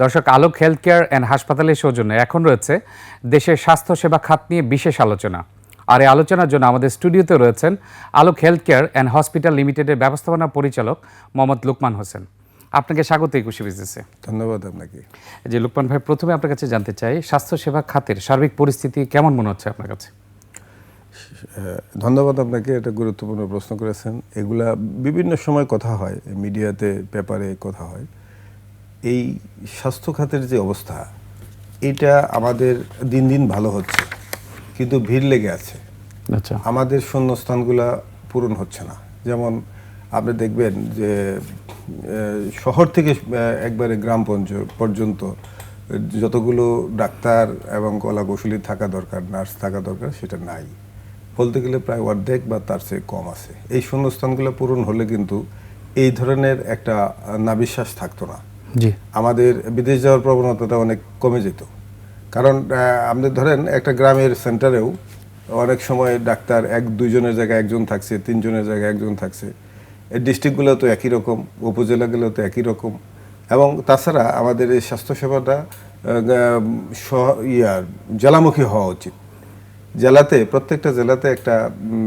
দর্শক আলোক health care and হাসপাতালের সৌজন্যে এখন রয়েছে দেশের স্বাস্থ্যসেবা খাত নিয়ে বিশেষ আলোচনা। আর এই আলোচনার জন্য আমাদের স্টুডিওতে রয়েছেন Alok health care and hospital লিমিটেডের ব্যবস্থাপনা পরিচালক মোহাম্মদ লুকমান হোসেন। আপনাকে স্বাগত একুশে বিজনেসে ধন্যবাদ আপনাকে। যে লুকমান ভাই প্রথমে আপনার কাছে জানতে চাই স্বাস্থ্যসেবা খাতের সার্বিক পরিস্থিতি কেমন মনে হচ্ছে আপনার কাছে? ধন্যবাদ আপনাকে এটা গুরুত্বপূর্ণ প্রশ্ন করেছেন। এগুলা বিভিন্ন সময় কথা হয় মিডিয়াতে পেপারে কথা হয়। এই স্বাস্থ্য খাতের যে অবস্থা এটা আমাদের দিন দিন ভালো হচ্ছে কিন্তু ভিড় লেগে আছে। আচ্ছা। আমাদের শূন্যস্থানগুলা পূরণ হচ্ছে না। যেমন আপনি দেখবেন যে শহর থেকে একবারে গ্রাম পর্যন্ত যতগুলো ডাক্তার এবং কলা কৌশলী থাকা দরকার নার্স থাকা দরকার সেটা নাই। বলতে গেলে প্রায় অর্ধেক বা তার চেয়ে কম আছে। এই শূন্যস্থানগুলো পূরণ হলে কিন্তু এই ধরনের একটা নাবিশ্বাস থাকতো না। আমাদের বিদেশ যাওয়ার প্রবণতাটা অনেক কমে যেত। কারণ আপনি ধরেন একটা গ্রামের সেন্টারেও অনেক সময় ডাক্তার এক দুইজনের জায়গায় একজন থাকছে, তিনজনের জায়গায় একজন থাকছে। এই ডিস্ট্রিক্টগুলো তো একই রকম, উপজেলাগুলো তো একই রকম। এবং তাছাড়া আমাদের এই স্বাস্থ্যসেবাটা ইয়ার জেলামুখী হওয়া উচিত। জেলাতে, প্রত্যেকটা জেলাতে একটা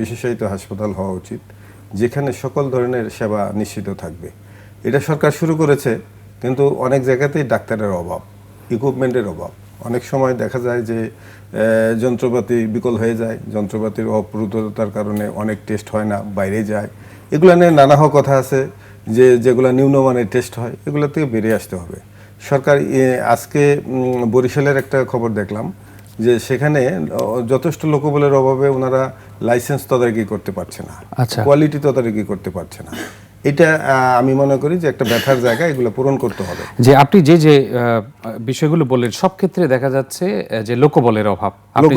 বিশেষায়িত হাসপাতাল হওয়া উচিত, যেখানে সকল ধরনের সেবা নিশ্চিত থাকবে। এটা সরকার শুরু করেছে কিন্তু অনেক জায়গাতেই ডাক্তারের অভাব ইকুইপমেন্টের অভাব। অনেক সময় দেখা যায় যে যন্ত্রপাতি বিকল হয়ে যায় যন্ত্রপাতির অপ্রতুলতার কারণে অনেক টেস্ট হয় না বাইরে যায়। এগুলো নিয়ে নানা কথা আছে যে যেগুলো নিম্নমানের টেস্ট হয় এগুলো থেকে বেরিয়ে আসতে হবে। সরকার আজকে বরিশালের একটা খবর দেখলাম যে সেখানে যথেষ্ট লোকবলের অভাবে ওনারা লাইসেন্স তদারকি করতে পারছে না। আচ্ছা। কোয়ালিটি তদারকি করতে পারছে না। এটা আমি মনে করি যে একটা ব্যথার জায়গা এগুলো পূরণ করতে হবে। যে আপনি যে যে বিষয়গুলো বললেন সব ক্ষেত্রে দেখা যাচ্ছে যে লোকবলের অভাব। আপনি।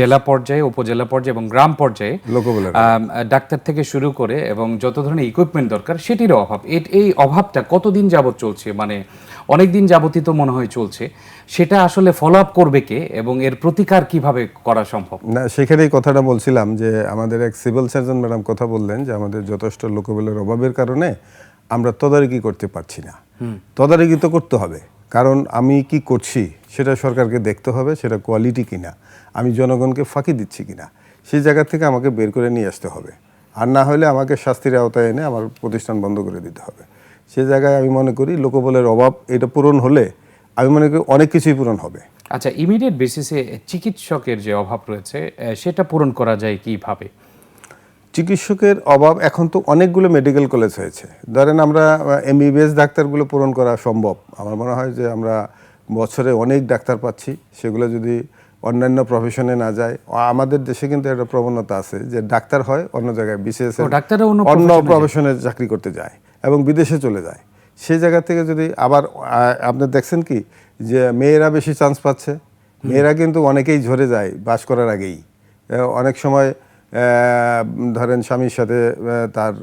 জেলা পর্যায়ে উপজেলা পর্যায়ে এবং গ্রাম পর্যায়ে লোকবলের ডাক্তার থেকে শুরু করে এবং যত ধরনের ইকুইপমেন্ট দরকার সেটিরও অভাব। এই অভাবটা কতদিন যাবত চলছে? মানে অনেক দিন যাবতই তো মনে হয় চলছে। সেটা আসলে ফলো আপ করবে কে এবং এর প্রতিকার কীভাবে করা সম্ভব? না সেখানেই কথাটা বলছিলাম যে আমাদের এক সিভিল সার্জন ম্যাডাম কথা বললেন যে আমাদের যথেষ্ট লোকবলের অভাবের কারণে আমরা তদারকি করতে পারছি না। তদারকি তো করতে হবে কারণ আমি কি করছি সেটা সরকারকে দেখতে হবে সেটা কোয়ালিটি কিনা আমি জনগণকে ফাঁকি দিচ্ছি কিনা সেই জায়গা থেকে আমাকে বের করে নিয়ে আসতে হবে। আর না হলে আমাকে শাস্তির আওতায় এনে আমার প্রতিষ্ঠান বন্ধ করে দিতে হবে। সে জায়গায় আমি মনে করি লোকবলের অভাব এটা পূরণ হলে আমি মনে করি অনেক কিছুই পূরণ হবে। আচ্ছা ইমিডিয়েট বেসিসে চিকিৎসকের যে অভাব রয়েছে সেটা পূরণ করা যায় কীভাবে? চিকিৎসকের অভাব এখন তো অনেকগুলো মেডিকেল কলেজ হয়েছে। ধরেন আমরা এমবিবিএস ডাক্তারগুলো পূরণ করা সম্ভব। আমার মনে হয় যে আমরা বছরে অনেক ডাক্তার পাচ্ছি সেগুলো যদি অন্যান্য প্রফেশনে না যায়। আমাদের দেশে কিন্তু একটা প্রবণতা আছে যে ডাক্তার হয় অন্য জায়গায় বিশেষ অন্য প্রফেশনে চাকরি করতে যায় এবং বিদেশে চলে যায়। সেই জায়গা থেকে যদি আবার আপনি দেখছেন কি যে মেয়েরা বেশি চান্স পাচ্ছে। মেয়েরা কিন্তু অনেকেই ঝরে যায় বাস করার আগেই। অনেক সময় ধরেন স্বামীর সাথে তার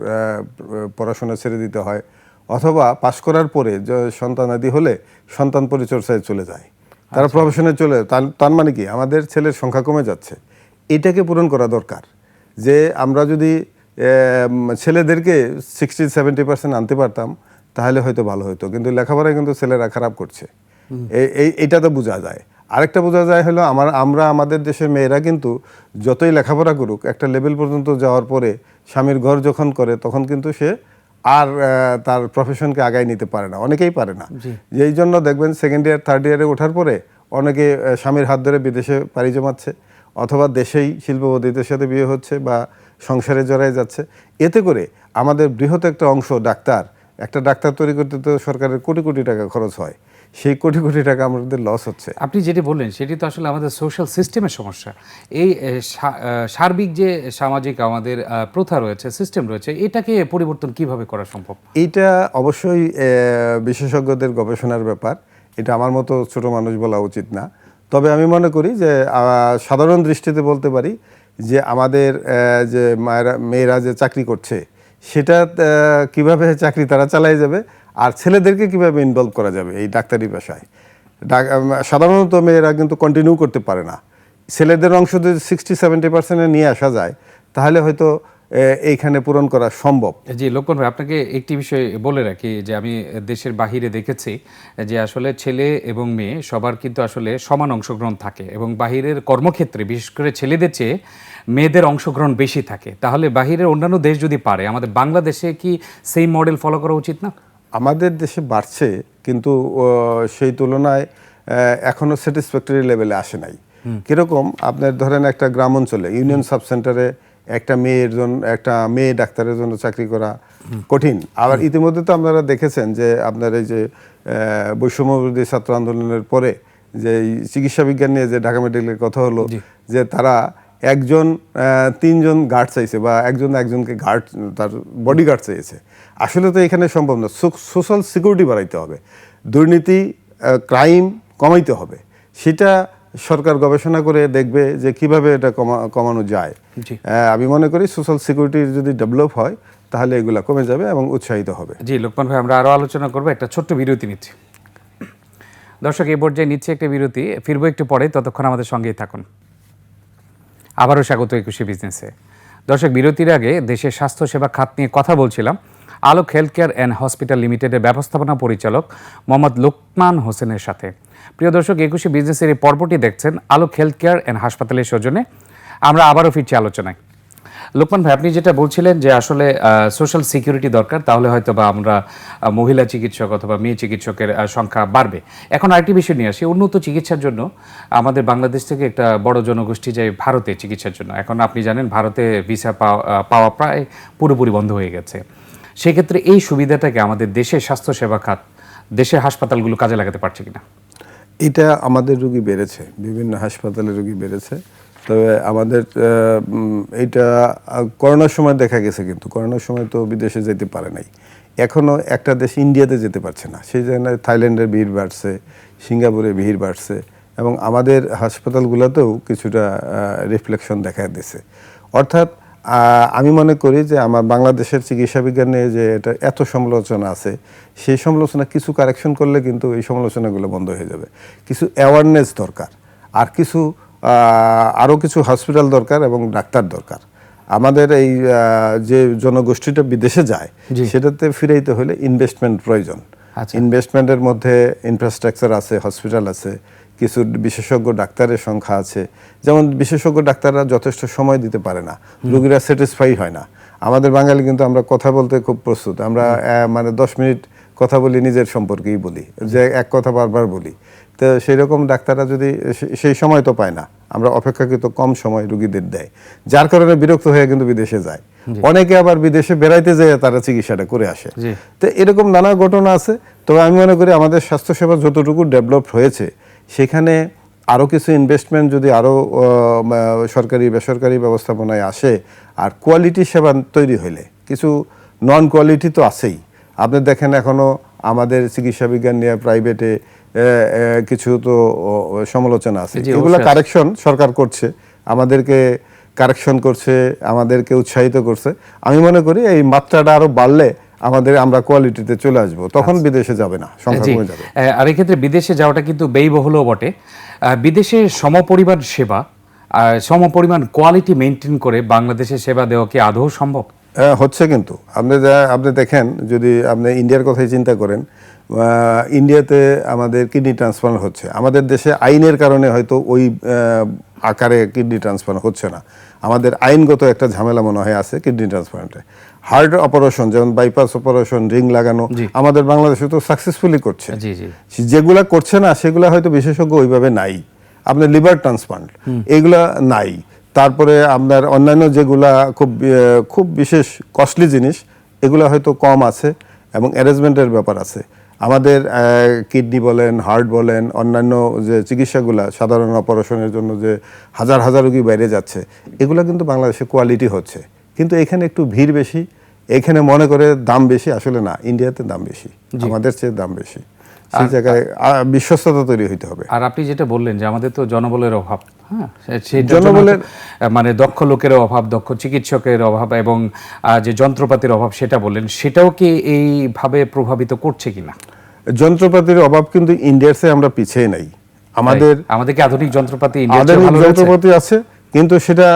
পড়াশোনা ছেড়ে দিতে হয়। অথবা পাশ করার পরে যে সন্তানাদি হলে সন্তান পরিচর্যায় চলে যায়। তারা প্রফেশনে চলে তার তার মানে কি? আমাদের ছেলের সংখ্যা কমে যাচ্ছে। এটাকে পূরণ করা দরকার। যে আমরা যদি ছেলেদেরকে সিক্সটি সেভেন্টি পার্সেন্ট আনতে পারতাম তাহলে হয়তো ভালো হতো। কিন্তু লেখাপড়ায় কিন্তু ছেলেরা খারাপ করছে। এই- এই এইটা তো বোঝা যায়। আরেকটা বোঝা যায় হলো আমার আমরা আমাদের দেশের মেয়েরা কিন্তু যতই লেখাপড়া করুক একটা লেভেল পর্যন্ত যাওয়ার পরে স্বামীর ঘর যখন করে তখন কিন্তু সে আর তার প্রফেশনকে আগায় নিতে পারে না। অনেকেই পারে না। যেই জন্য দেখবেন সেকেন্ড ইয়ার থার্ড ইয়ারে ওঠার পরে অনেকে স্বামীর হাত ধরে বিদেশে পাড়ি জমাচ্ছে অথবা দেশেই শিল্পপতিদের সাথে বিয়ে হচ্ছে বা সংসারে জড়ায় যাচ্ছে। এতে করে আমাদের বৃহৎ একটা অংশ ডাক্তার একটা ডাক্তার তৈরি করতে তো সরকারের কোটি কোটি টাকা খরচ হয়। সেই কোটি কোটি টাকা আমাদের লস হচ্ছে। আপনি যেটি বললেন সেটি তো আসলে আমাদের সোশ্যাল সিস্টেমের সমস্যা। এই সার্বিক যে সামাজিক আমাদের প্রথা রয়েছে সিস্টেম রয়েছে এটাকে পরিবর্তন কীভাবে করা সম্ভব? এইটা অবশ্যই বিশেষজ্ঞদের গবেষণার ব্যাপার। এটা আমার মতো ছোট মানুষ বলা উচিত না। তবে আমি মনে করি যে সাধারণ দৃষ্টিতে বলতে পারি যে আমাদের যে মায়েরা মেয়েরা যে চাকরি করছে সেটা কীভাবে চাকরি তারা চালাই যাবে আর ছেলেদেরকে কীভাবে ইনভলভ করা যাবে এই ডাক্তারি পেশায়? সাধারণত মেয়েরা কিন্তু কন্টিনিউ করতে পারে না। ছেলেদের অংশ যদি সিক্সটি সেভেন্টি পার্সেন্টে নিয়ে আসা যায়, তাহলে হয়তো এইখানে পূরণ করা সম্ভব। জি লোকন ভাই আপনাকে একটি বিষয় বলে রাখি যে আমি দেশের বাহিরে দেখেছি যে আসলে ছেলে এবং মেয়ে সবার কিন্তু আসলে সমান অংশগ্রহণ থাকে এবং বাহিরের কর্মক্ষেত্রে বিশেষ করে ছেলেদের চেয়ে মেয়েদের অংশগ্রহণ বেশি থাকে। তাহলে বাহিরের অন্যান্য দেশ যদি পারে আমাদের বাংলাদেশে কি সেই মডেল ফলো করা উচিত না? আমাদের দেশে বাড়ছে কিন্তু সেই তুলনায় এখনও এখনও স্যাটিসফ্যাক্টরি লেভেলে আসে নাই। কীরকম? আপনার ধরেন একটা গ্রাম অঞ্চলে ইউনিয়ন সাব সেন্টারে একটা মেয়ের জন্য একটা মেয়ে ডাক্তারের জন্য চাকরি করা কঠিন। আবার ইতিমধ্যে তো আপনারা দেখেছেন যে আপনার এই যে বৈষম্যবিরোধী ছাত্র আন্দোলনের পরে যে চিকিৎসা বিজ্ঞান নিয়ে যে ঢাকা মেডিকেলের কথা হলো যে তারা একজন তিনজন গার্ড চাইছে বা একজন একজনকে গার্ড তার বডি গার্ড চেয়েছে আসলে তো এখানে সম্ভব না। সোশ্যাল সিকিউরিটি বাড়াইতে হবে। দুর্নীতি ক্রাইম কমাইতে হবে। সেটা সরকার গবেষণা করে দেখবে যে কীভাবে এটা কমা কমানো যায়। আমি মনে করি সোশ্যাল সিকিউরিটি যদি ডেভেলপ হয় তাহলে এগুলো কমে যাবে এবং উৎসাহিত হবে। জি লোকমান ভাই আমরা আরও আলোচনা করব একটা ছোট্ট বিরতি নিচ্ছি। দর্শক এই পর্যায়ে নিচ্ছে একটা বিরতি ফিরবো একটু পরে ততক্ষণ আমাদের সঙ্গেই থাকুন। আবারও স্বাগত একুশে বিজনেসে দর্শক বিরতির আগে দেশের স্বাস্থ্যসেবা খাত নিয়ে কথা বলছিলাম। Alok health care and hospital লিমিটেডের ব্যবস্থাপনা পরিচালক মোহাম্মদ লোকমান হোসেনের সাথে। প্রিয় দর্শক, একুশে বিজনেসের এই পর্বটি দেখছেন আলোক হেলথ কেয়ার অ্যান্ড হাসপাতালের সৌজন্যে। আমরা আবারও ফিরছি আলোচনায়। লোকমান ভাই, আপনি যেটা বলছিলেন যে আসলে সোশ্যাল সিকিউরিটি দরকার, তাহলে হয়তো বা আমরা মহিলা চিকিৎসক অথবা মেয়ে চিকিৎসকের সংখ্যা বাড়বে। এখন আরেকটি বিষয় নিয়ে আসি, উন্নত চিকিৎসার জন্য আমাদের বাংলাদেশ থেকে একটা বড় জনগোষ্ঠী যায় ভারতে চিকিৎসার জন্য। এখন আপনি জানেন, ভারতে ভিসা পাওয়া পাওয়া প্রায় পুরোপুরি বন্ধ হয়ে গেছে। সেক্ষেত্রে এই সুবিধাটাকে আমাদের দেশের স্বাস্থ্যসেবা খাত দেশের হাসপাতালগুলো কাজে লাগাতে পারছে কিনা? এটা আমাদের রুগী বেড়েছে, বিভিন্ন হাসপাতালে রুগী বেড়েছে। তবে আমাদের এটা করোনার সময় দেখা গেছে কিন্তু, করোনার সময় তো বিদেশে যেতে পারে নাই। এখনও একটা দেশ ইন্ডিয়াতে যেতে পারছে না। সেই জন্য থাইল্যান্ডের ভিড় বাড়ছে সিঙ্গাপুরে ভিড় বাড়ছে, এবং আমাদের হাসপাতালগুলোতেও কিছুটা রিফ্লেকশন দেখা দিছে অর্থাৎ আমি মনে করি যে আমার বাংলাদেশের চিকিৎসা বিজ্ঞানে যে এটা এত সমালোচনা আছে সেই সমালোচনা কিছু কারেকশন করলে কিন্তু এই সমালোচনাগুলো বন্ধ হয়ে যাবে। কিছু অ্যাওয়ারনেস দরকার আর কিছু আরও কিছু হসপিটাল দরকার এবং ডাক্তার দরকার। আমাদের এই যে জনগোষ্ঠীটা বিদেশে যায় সেটাতে ফিরাইতে হলে ইনভেস্টমেন্ট প্রয়োজন। আচ্ছা। ইনভেস্টমেন্টের মধ্যে ইনফ্রাস্ট্রাকচার আছে হসপিটাল আছে কিছু বিশেষজ্ঞ ডাক্তারের সংখ্যা আছে। যেমন বিশেষজ্ঞ ডাক্তাররা যথেষ্ট সময় দিতে পারে না। রোগীরা স্যাটিসফাই হয় না। আমাদের বাঙালি কিন্তু আমরা কথা বলতে খুব প্রস্তুত। আমরা মানে দশ মিনিট কথা বলি নিজের সম্পর্কেই বলি যে এক কথা বারবার বলি। তো সেই রকম ডাক্তাররা যদি সেই সময় তো পায় না। আমরা অপেক্ষাকৃত কম সময় রুগীদের দেয়। যার কারণে বিরক্ত হয়ে কিন্তু বিদেশে যায়। অনেকে আবার বিদেশে বেড়াইতে যেয়ে তারা চিকিৎসাটা করে আসে। তো এরকম নানা ঘটনা আছে। তবে আমি মনে করি আমাদের স্বাস্থ্যসেবা যতটুকু ডেভেলপ হয়েছে সেখানে আরও কিছু ইনভেস্টমেন্ট যদি আরও সরকারি বেসরকারি ব্যবস্থাপনায় আসে আর কোয়ালিটি সেবা তৈরি হইলে কিছু নন কোয়ালিটি তো আছেই। আপনি দেখেন এখনও আমাদের চিকিৎসা বিজ্ঞান নিয়ে প্রাইভেটে কিছু তো সমালোচনা আছে। এগুলো কারেকশন সরকার করছে আমাদেরকে কারেকশন করছে আমাদেরকে উৎসাহিত করছে। আমি মনে করি এই মাত্রাটা আরও বাড়লে আমাদের আমরা কোয়ালিটিতে চলে আসব তখন বিদেশে যাবে না সংখ্যা কমে যাবে। আর এক্ষেত্রে বিদেশে যাওয়াটা কিন্তু ব্যয়বহুলও বটে। বিদেশে সমপরিমাণ সেবা সমপরিমাণ কোয়ালিটি মেনটেন করে বাংলাদেশে সেবা দেওয়া কি আদৌ সম্ভব? হচ্ছে কিন্তু। আপনি যা আপনি দেখেন যদি আপনি ইন্ডিয়ার কথাই চিন্তা করেন ইন্ডিয়াতে আমাদের কিডনি ট্রান্সপ্লান্ট হচ্ছে। আমাদের দেশে আইনের কারণে হয়তো ওই আকারে কিডনি ট্রান্সপ্লান্ট হচ্ছে না। আমাদের আইনগত একটা ঝামেলা মনে হয় আছে কিডনি ট্রান্সপ্লান্টে। হার্ট অপারেশন যেমন বাইপাস অপারেশন রিং লাগানো আমাদের বাংলাদেশে তো সাকসেসফুলি করছে। যেগুলা করছে না সেগুলা হয়তো বিশেষজ্ঞ ওইভাবে নাই। আপনার লিভার ট্রান্সপ্লান্ট এগুলা নাই। তারপরে আপনার অন্যান্য যেগুলা খুব খুব বিশেষ কস্টলি জিনিস এগুলা হয়তো কম আছে এবং অ্যারেঞ্জমেন্টের ব্যাপার আছে। আমাদের কিডনি বলেন হার্ট বলেন অন্যান্য যে চিকিৎসাগুলা সাধারণ অপারেশনের জন্য যে হাজার হাজার রোগী বাইরে যাচ্ছে এগুলা কিন্তু বাংলাদেশে কোয়ালিটি হচ্ছে। কিন্তু এখানে একটু ভিড় বেশি এখানে মনে করে দাম বেশি আসলে না ইন্ডিয়াতে দাম বেশি আমাদের চেয়ে দাম বেশি। সেই জায়গায় বিশ্বস্ততা তৈরি হইতে হবে। আর আপনি যেটা বললেন যে আমাদের তো জনবলের অভাব হ্যাঁ? জনবলের- মানে দক্ষ লোকের অভাব দক্ষ চিকিৎসকের অভাব এবং যে যন্ত্রপাতির অভাব সেটা বললেন সেটাও কি এইভাবে প্রভাবিত করছে কিনা? যন্ত্রপাতির অভাব কিন্তু ইন্ডিয়ার আমরা পিছিয়ে নাই। আমাদের আমাদেরকে আধুনিক যন্ত্রপাতি আধুনিক যন্ত্রপাতি আছে কিন্তু সেটা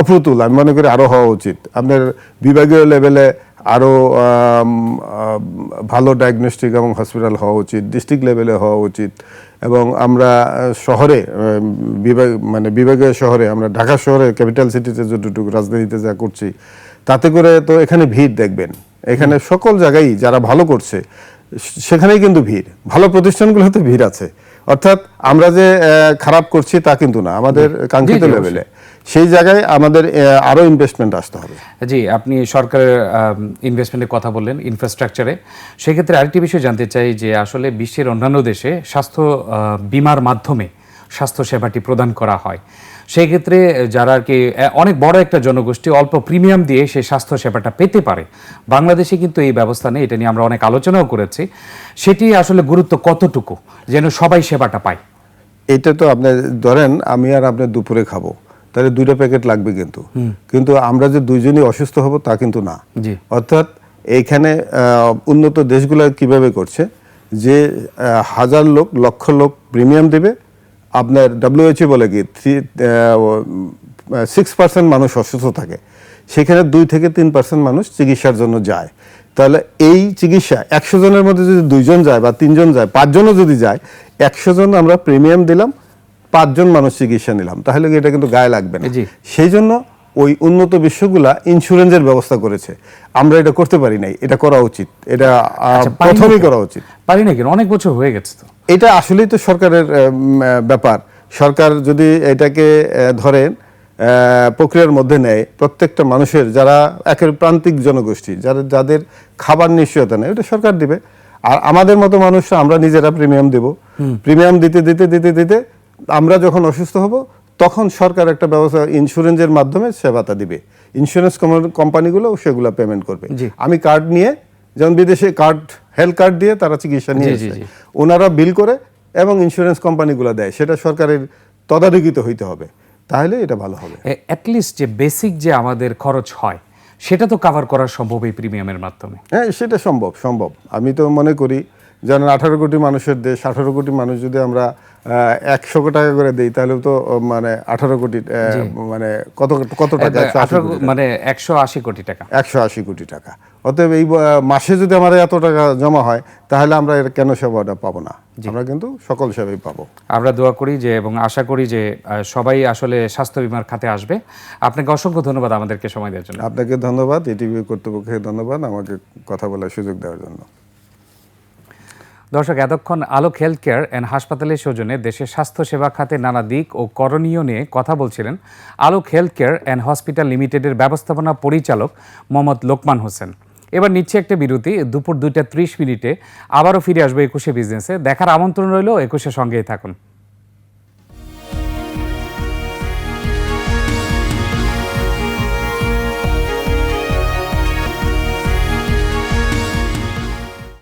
অপ্রতুল আমি মনে করি আরও হওয়া উচিত। আপনার বিভাগীয় লেভেলে আরও ভালো ডায়াগনস্টিক এবং হসপিটাল হওয়া উচিত ডিস্ট্রিক্ট লেভেলে হওয়া উচিত। এবং আমরা শহরে বিভাগ মানে বিভাগীয় শহরে আমরা ঢাকা শহরে ক্যাপিটাল সিটিতে যতটুকু রাজধানীতে যা করছি তাতে করে তো এখানে ভিড় দেখবেন। এখানে সকল জায়গায় যারা ভালো করছে সেখানেই কিন্তু ভিড়। ভালো প্রতিষ্ঠানগুলোতে ভিড় আছে। অর্থাৎ আমরা যে খারাপ করছি তা কিন্তু না আমাদের কাঙ্ক্ষিত লেভেলে সেই জায়গায় আমাদের আরও ইনভেস্টমেন্ট আসতে হবে। জি আপনি সরকারের ইনভেস্টমেন্টের কথা বললেন ইনফ্রাস্ট্রাকচারে সেক্ষেত্রে আরেকটি বিষয় জানতে চাই যে আসলে বিশ্বের অন্যান্য দেশে স্বাস্থ্য বিমার মাধ্যমে স্বাস্থ্য সেবাটি প্রদান করা হয়। সেই ক্ষেত্রে যারা আর কি অনেক বড় একটা জনগোষ্ঠী অল্প প্রিমিয়াম দিয়ে সেই স্বাস্থ্য সেবাটা পেতে পারে। বাংলাদেশে কিন্তু এই ব্যবস্থা নেই এটা নিয়ে আমরা অনেক আলোচনাও করেছি। সেটি আসলে গুরুত্ব কতটুকু যেন সবাই সেবাটা পায়? এটা তো আপনি ধরেন আমি আর আপনি দুপুরে খাব তাহলে দুইটা প্যাকেট লাগবে কিন্তু। কিন্তু আমরা যে দুইজনই অসুস্থ হব তা কিন্তু না। জি। অর্থাৎ এইখানে উন্নত দেশগুলো কীভাবে করছে? যে হাজার লোক লক্ষ লোক প্রিমিয়াম দেবে আপনার ডাব্লিউএইচও বলে কি থ্রি সিক্স পার্সেন্ট মানুষ অসুস্থ থাকে সেখানে দুই থেকে তিন পার্সেন্ট মানুষ চিকিৎসার জন্য যায়। তাহলে এই চিকিৎসা একশো জনের মধ্যে যদি দুইজন যায় বা তিনজন যায় পাঁচজনও যদি যায় একশো জন আমরা প্রিমিয়াম দিলাম পাঁচজন মানুষ চিকিৎসা নিলাম। তাহলে কি এটা কিন্তু গায়ে লাগবে না। সেই জন্য ওই উন্নত বিশ্বগুলা ইন্স্যুরেন্সের ব্যবস্থা করেছে। আমরা এটা করতে পারি নাই এটা করা উচিত। এটা আচ্ছা, প্রথমেই করা উচিত। পারি না কেন? অনেক বছর হয়ে গেছে তো। এটা আসলেই তো সরকারের ব্যাপার। সরকার যদি এটাকে ধরেন প্রক্রিয়ার মধ্যে নেয় প্রত্যেকটা মানুষের যারা একের প্রান্তিক জনগোষ্ঠী যারা যাদের খাবার নিশ্চয়তা নেই এটা সরকার দিবে। আর আমাদের মতো মানুষরা আমরা নিজেরা প্রিমিয়াম দেব। প্রিমিয়াম দিতে দিতে দিতে দিতে আমরা যখন অসুস্থ হব তখন সরকার একটা ব্যবস্থা ইন্স্যুরেন্সের মাধ্যমে সেবাটা দিবে। ইন্স্যুরেন্স কোম্পানিগুলো সেগুলো পেমেন্ট করবে। আমি কার্ড নিয়ে যেমন বিদেশে কার্ড হেলথ কার্ড দিয়ে তারা চিকিৎসা নিয়ে। ওনারা বিল করে এবং ইন্স্যুরেন্স কোম্পানিগুলো দেয়। সেটা সরকারের তদারকিত হইতে হবে। তাহলে এটা ভালো হবে। অ্যাটলিস্ট যে বেসিক যে আমাদের খরচ হয় সেটা তো কভার করা সম্ভব এই প্রিমিয়ামের মাধ্যমে। হ্যাঁ সেটা সম্ভব সম্ভব। আমি তো মনে করি যেন আঠারো কোটি মানুষের দেশ আঠারো কোটি মানুষ যদি আমরা একশো টাকা করে দিই তাহলে তো মানে আঠারো কোটি মানে কত কত টাকা। মানে একশো আশি কোটি টাকা। একশো আশি কোটি টাকা। অতএব এই মাসে যদি আমার এত টাকা জমা হয় তাহলে আমরা এর কেন সেবাটা পাবো না? আমরা কিন্তু সকল সেবাই পাবো। আমরা দোয়া করি যে এবং আশা করি যে সবাই আসলে স্বাস্থ্য বিমার খাতে আসবে। আপনাকে অসংখ্য ধন্যবাদ আমাদেরকে সময় দেওয়ার জন্য। আপনাকে ধন্যবাদ এটিভি কর্তৃপক্ষকে ধন্যবাদ আমাকে কথা বলার সুযোগ দেওয়ার জন্য। দর্শক, এতক্ষণ আলোক হেলথ কেয়ার অ্যান্ড হাসপাতালের সৌজন্যে দেশের স্বাস্থ্য সেবা খাতে নানা দিক ও করণীয় নিয়ে কথা বলছিলেন Alok health care and hospital লিমিটেডের ব্যবস্থাপনা পরিচালক মোহাম্মদ লোকমান হোসেন। এবার নিচ্ছে একটা বিরতি, দুপুর দুইটা ত্রিশ মিনিটে আবারও ফিরে আসব একুশে বিজনেসে। দেখার আমন্ত্রণ রইল একুশে সঙ্গেই থাকুন।